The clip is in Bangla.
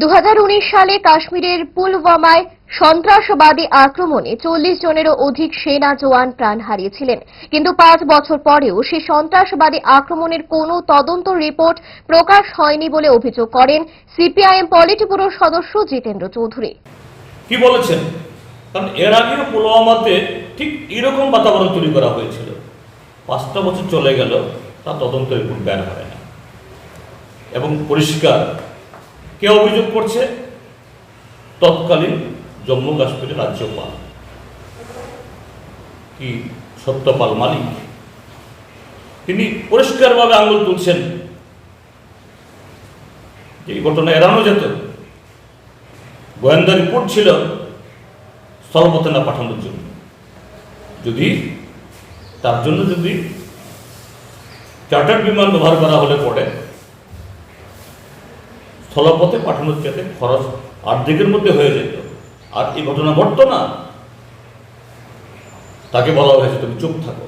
দুহাজার উনিশ সালে কাশ্মীরের পুলওয়ামায় সন্ত্রাসবাদী আক্রমণে চল্লিশ জনেরও অধিক সেনা জওয়ান প্রাণ হারিয়েছিলেন। কিন্তু পাঁচ বছর পরেও সে সন্ত্রাসবাদী আক্রমণের কোনো তদন্ত রিপোর্ট প্রকাশ হয়নি বলে অভিযোগ করেন সিপিআইএম পলিট ব্যুরোর সদস্য জিতেন্দ্র চৌধুরী। কি বলেছেন? কারণ এর আগেও পুলওয়ামাতে ঠিক এরকম বাতাবরণ তৈরি করা হয়েছিল। পাঁচটা বছর চলে গেল তা তদন্ত রিপোর্ট বের হয় না। এবং পরিষ্কার কে অভিযোগ করছে? তৎকালীন জম্মু কাশ্মীরের রাজ্যপাল। কি সত্যপাল মালিক। তিনি পরিষ্কারভাবে আঙুল তুলছেন এই ঘটনা এড়ানো যেত। গোয়েন্দা রিপোর্ট ছিল স্থলপথে না পাঠানোর জন্য। যদি তার জন্য যদি চার্টার্ড বিমান ব্যবহার করা হলে পরে স্থলপথে পাঠানোর যাতে খরচ অর্ধেকের মধ্যে হয়ে যেত। আর এই ঘটনা ঘটতো না। তাকে বলা হয়েছে তুমি চুপ থাকো।